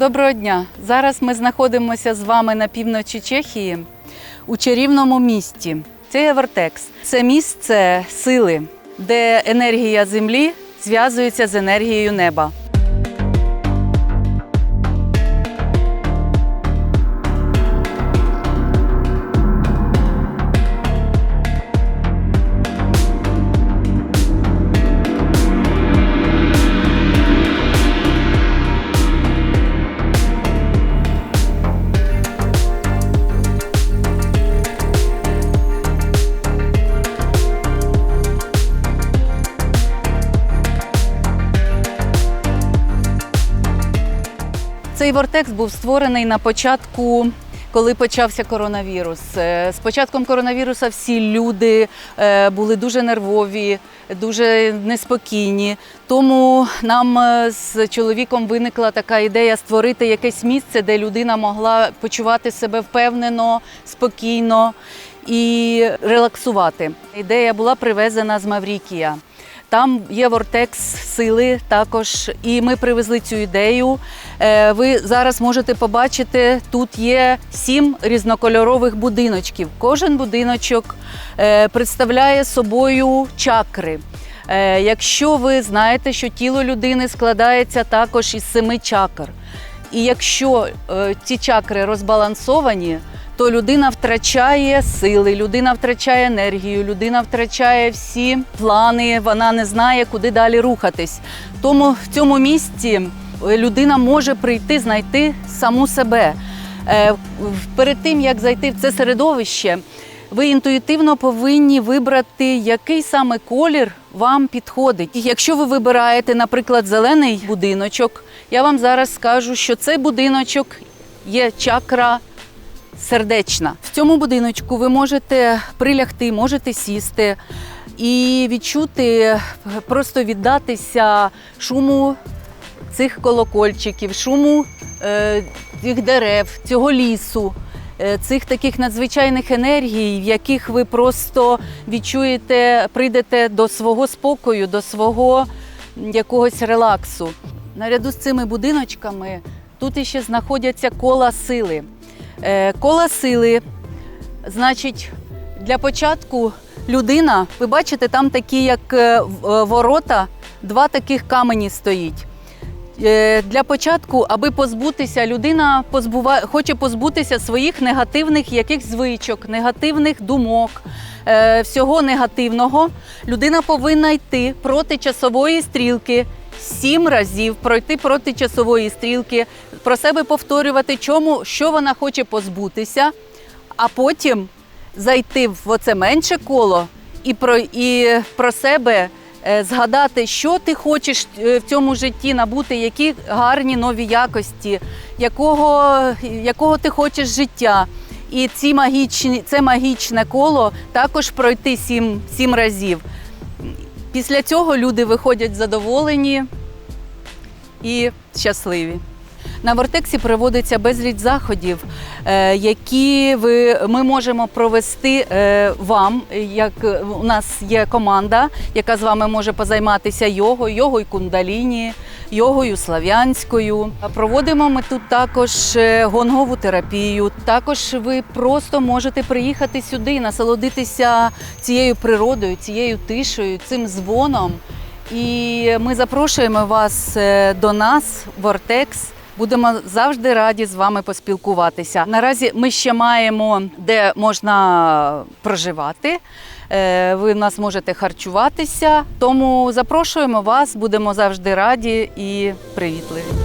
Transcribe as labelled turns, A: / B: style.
A: Доброго дня! Зараз ми знаходимося з вами на півночі Чехії у чарівному місті. Це є. Це місце сили, де енергія землі зв'язується з енергією неба. Цей вортекс був створений на початку. Коли почався коронавірус, Е, з початком коронавіруса всі люди е, були дуже нервові, дуже неспокійні. Тому нам е, з чоловіком виникла така ідея створити якесь місце, де людина могла почувати себе впевнено, спокійно і релаксувати. Ідея була привезена з Маврікія. Там є вортекс сили також, і ми привезли цю ідею. Е, Ви зараз можете побачити, тут є сім різнокольорових будиночків. Кожен будиночок е, представляє собою чакри. Е, Якщо ви знаєте, що тіло людини складається також із семи чакр, і якщо ці чакри розбалансовані, то людина втрачає сили, людина втрачає енергію, людина втрачає всі плани, вона не знає, куди далі рухатись. Тому в цьому місці е, людина може прийти, знайти саму себе. Е, Перед тим як зайти в це середовище, ви інтуїтивно повинні вибрати, який саме колір вам підходить. Якщо ви вибираєте, наприклад, зелений будиночок, я вам зараз скажу, що цей будиночок є чакра сердечна. В цьому будиночку ви можете прилягти, можете сісти і відчути, просто віддатися шуму цих колокольчиків, шуму е, цих дерев, цього лісу. е, Цих таких надзвичайних енергій, в яких ви просто відчуєте, прийдете до свого спокою, до свого якогось релаксу. Наряду з цими будиночками тут іще знаходяться кола сили. Е, Кола сили, значить, для початку людина, ви бачите, там такі, як е, е, ворота, два таких камені стоїть. Для початку, аби позбутися, людина позбува... хоче позбутися своїх негативних якихось звичок, негативних думок, всього негативного. Людина повинна йти проти часової стрілки сім разів, пройти проти часової стрілки, про себе повторювати, чому, що вона хоче позбутися, а потім зайти в оце менше коло і про, і про себе е, згадати, що ти хочеш е, в цьому житті набути, які гарні нові якості, якого, якого ти хочеш життя. І ці магічні, це магічне коло також пройти сім, сім разів. Після цього люди виходять задоволені і щасливі. На Вортексі проводиться безліч заходів, е, які ви, ми можемо провести е, вам. Як у нас є команда, яка з вами може позайматися йогою, йогою кундаліні, йогою слав'янською. Проводимо ми тут також е, гонгову терапію. Також ви просто можете приїхати сюди, насолодитися цією природою, цією тишею, цим дзвоном. І ми запрошуємо вас до нас, Вортекс. Будемо завжди раді з вами поспілкуватися. Наразі ми ще маємо де можна проживати. Е, Ви в нас можете харчуватися. Тому запрошуємо вас, будемо завжди раді і привітливі.